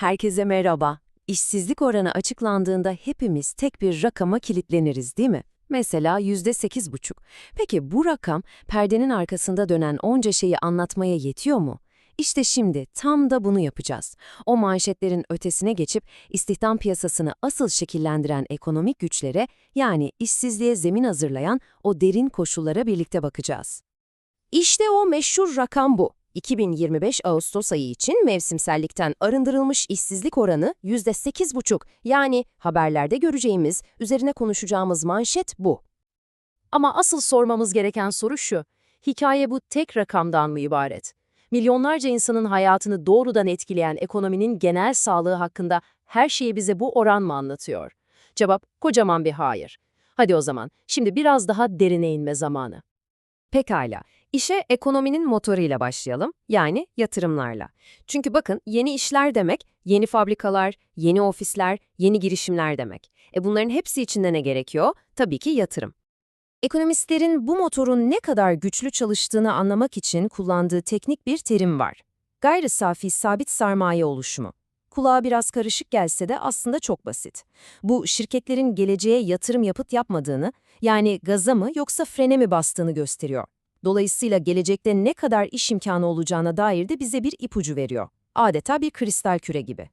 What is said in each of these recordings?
Herkese merhaba. İşsizlik oranı açıklandığında hepimiz tek bir rakama kilitleniriz değil mi? Mesela %8,5. Peki bu rakam perdenin arkasında dönen onca şeyi anlatmaya yetiyor mu? İşte şimdi tam da bunu yapacağız. O manşetlerin ötesine geçip istihdam piyasasını asıl şekillendiren ekonomik güçlere yani işsizliğe zemin hazırlayan o derin koşullara birlikte bakacağız. İşte o meşhur rakam bu. 2025 Ağustos ayı için mevsimsellikten arındırılmış işsizlik oranı %8,5 yani haberlerde göreceğimiz, üzerine konuşacağımız manşet bu. Ama asıl sormamız gereken soru şu, hikaye bu tek rakamdan mı ibaret? Milyonlarca insanın hayatını doğrudan etkileyen ekonominin genel sağlığı hakkında her şeyi bize bu oran mı anlatıyor? Cevap kocaman bir hayır. Hadi o zaman, şimdi biraz daha derine inme zamanı. Pekala. İşe ekonominin motoruyla başlayalım, yani yatırımlarla. Çünkü bakın yeni işler demek, yeni fabrikalar, yeni ofisler, yeni girişimler demek. E bunların hepsi içinde ne gerekiyor? Tabii ki yatırım. Ekonomistlerin bu motorun ne kadar güçlü çalıştığını anlamak için kullandığı teknik bir terim var. Gayri safi sabit sermaye oluşumu. Kulağa biraz karışık gelse de aslında çok basit. Bu şirketlerin geleceğe yatırım yapıp yapmadığını, yani gaza mı yoksa frene mi bastığını gösteriyor. Dolayısıyla gelecekte ne kadar iş imkanı olacağına dair de bize bir ipucu veriyor. Adeta bir kristal küre gibi.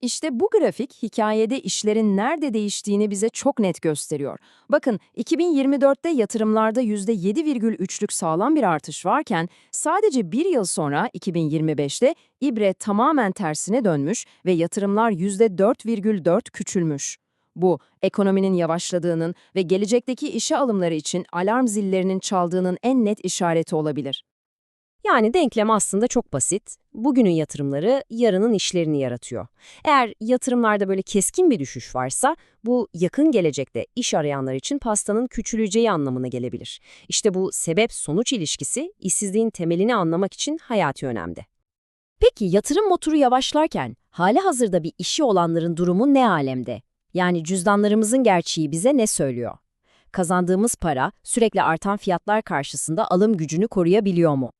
İşte bu grafik hikayede işlerin nerede değiştiğini bize çok net gösteriyor. Bakın 2024'te yatırımlarda %7,3'lük sağlam bir artış varken sadece bir yıl sonra 2025'te ibre tamamen tersine dönmüş ve yatırımlar %4,4 küçülmüş. Bu, ekonominin yavaşladığının ve gelecekteki işe alımları için alarm zillerinin çaldığının en net işareti olabilir. Yani denklem aslında çok basit. Bugünün yatırımları yarının işlerini yaratıyor. Eğer yatırımlarda böyle keskin bir düşüş varsa bu yakın gelecekte iş arayanlar için pastanın küçüleceği anlamına gelebilir. İşte bu sebep-sonuç ilişkisi işsizliğin temelini anlamak için hayati önemli. Peki yatırım motoru yavaşlarken hali hazırda bir işi olanların durumu ne alemde? Yani cüzdanlarımızın gerçeği bize ne söylüyor? Kazandığımız para sürekli artan fiyatlar karşısında alım gücünü koruyabiliyor mu?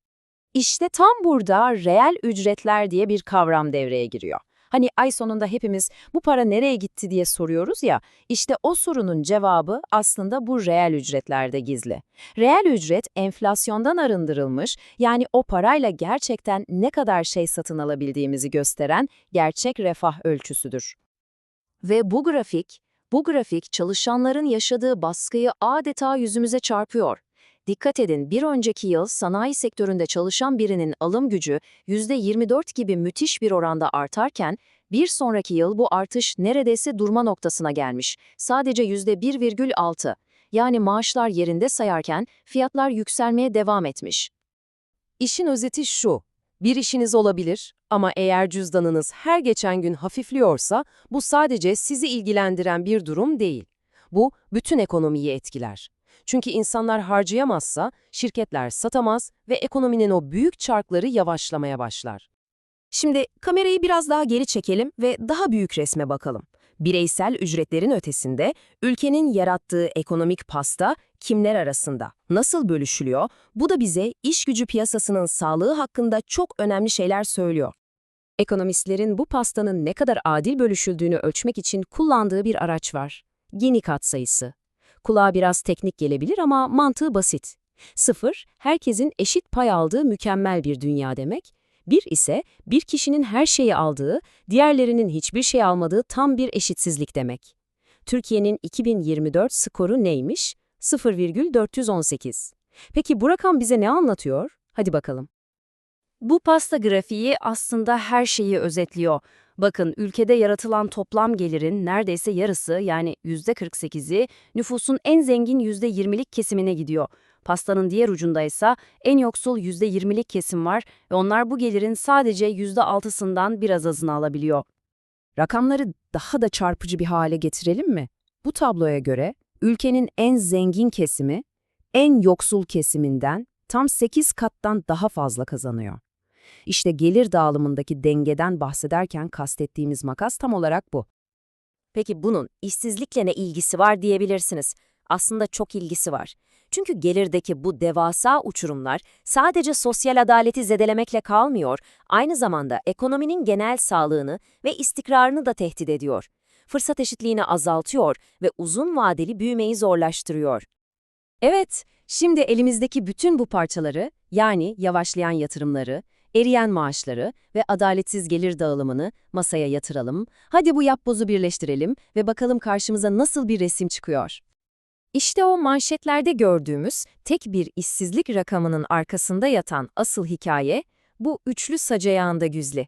İşte tam burada reel ücretler diye bir kavram devreye giriyor. Hani ay sonunda hepimiz bu para nereye gitti diye soruyoruz ya, işte o sorunun cevabı aslında bu reel ücretlerde gizli. Reel ücret enflasyondan arındırılmış, yani o parayla gerçekten ne kadar şey satın alabildiğimizi gösteren gerçek refah ölçüsüdür. Ve bu grafik, bu grafik çalışanların yaşadığı baskıyı adeta yüzümüze çarpıyor. Dikkat edin bir önceki yıl sanayi sektöründe çalışan birinin alım gücü %24 gibi müthiş bir oranda artarken, bir sonraki yıl bu artış neredeyse durma noktasına gelmiş. Sadece %1,6. Yani maaşlar yerinde sayarken fiyatlar yükselmeye devam etmiş. İşin özeti şu. Bir işiniz olabilir ama eğer cüzdanınız her geçen gün hafifliyorsa bu sadece sizi ilgilendiren bir durum değil. Bu bütün ekonomiyi etkiler. Çünkü insanlar harcayamazsa şirketler satamaz ve ekonominin o büyük çarkları yavaşlamaya başlar. Şimdi kamerayı biraz daha geri çekelim ve daha büyük resme bakalım. Bireysel ücretlerin ötesinde ülkenin yarattığı ekonomik pasta kimler arasında, nasıl bölüşülüyor, bu da bize iş gücü piyasasının sağlığı hakkında çok önemli şeyler söylüyor. Ekonomistlerin bu pastanın ne kadar adil bölüşüldüğünü ölçmek için kullandığı bir araç var. Gini katsayısı. Kulağa biraz teknik gelebilir ama mantığı basit. Sıfır, herkesin eşit pay aldığı mükemmel bir dünya demek. Bir ise bir kişinin her şeyi aldığı, diğerlerinin hiçbir şey almadığı tam bir eşitsizlik demek. Türkiye'nin 2024 skoru neymiş? 0,418. Peki bu rakam bize ne anlatıyor? Hadi bakalım. Bu pasta grafiği aslında her şeyi özetliyor. Bakın ülkede yaratılan toplam gelirin neredeyse yarısı yani %48'i nüfusun en zengin %20'lik kesimine gidiyor. Pastanın diğer ucunda ise en yoksul %20'lik kesim var ve onlar bu gelirin sadece %6'sından biraz azını alabiliyor. Rakamları daha da çarpıcı bir hale getirelim mi? Bu tabloya göre ülkenin en zengin kesimi en yoksul kesiminden tam 8 kattan daha fazla kazanıyor. İşte gelir dağılımındaki dengeden bahsederken kastettiğimiz makas tam olarak bu. Peki bunun işsizlikle ne ilgisi var diyebilirsiniz. Aslında çok ilgisi var. Çünkü gelirdeki bu devasa uçurumlar sadece sosyal adaleti zedelemekle kalmıyor, aynı zamanda ekonominin genel sağlığını ve istikrarını da tehdit ediyor. Fırsat eşitliğini azaltıyor ve uzun vadeli büyümeyi zorlaştırıyor. Evet, şimdi elimizdeki bütün bu parçaları, yani yavaşlayan yatırımları, eriyen maaşları ve adaletsiz gelir dağılımını masaya yatıralım. Hadi bu yapbozu birleştirelim ve bakalım karşımıza nasıl bir resim çıkıyor. İşte o manşetlerde gördüğümüz tek bir işsizlik rakamının arkasında yatan asıl hikaye bu üçlü sac ayağında güzli.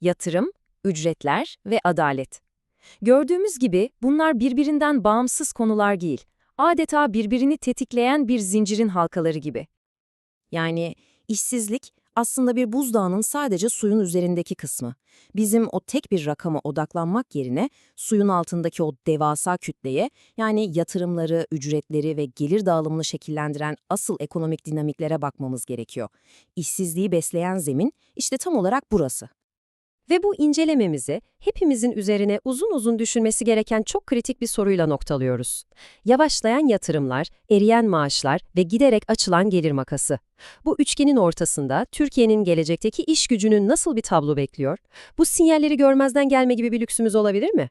Yatırım, ücretler ve adalet. Gördüğümüz gibi bunlar birbirinden bağımsız konular değil, adeta birbirini tetikleyen bir zincirin halkaları gibi. Yani işsizlik aslında bir buzdağının sadece suyun üzerindeki kısmı. Bizim o tek bir rakama odaklanmak yerine suyun altındaki o devasa kütleye yani yatırımları, ücretleri ve gelir dağılımını şekillendiren asıl ekonomik dinamiklere bakmamız gerekiyor. İşsizliği besleyen zemin işte tam olarak burası. Ve bu incelememizi hepimizin üzerine uzun uzun düşünmesi gereken çok kritik bir soruyla noktalıyoruz. Yavaşlayan yatırımlar, eriyen maaşlar ve giderek açılan gelir makası. Bu üçgenin ortasında Türkiye'nin gelecekteki iş gücünün nasıl bir tablo bekliyor? Bu sinyalleri görmezden gelme gibi bir lüksümüz olabilir mi?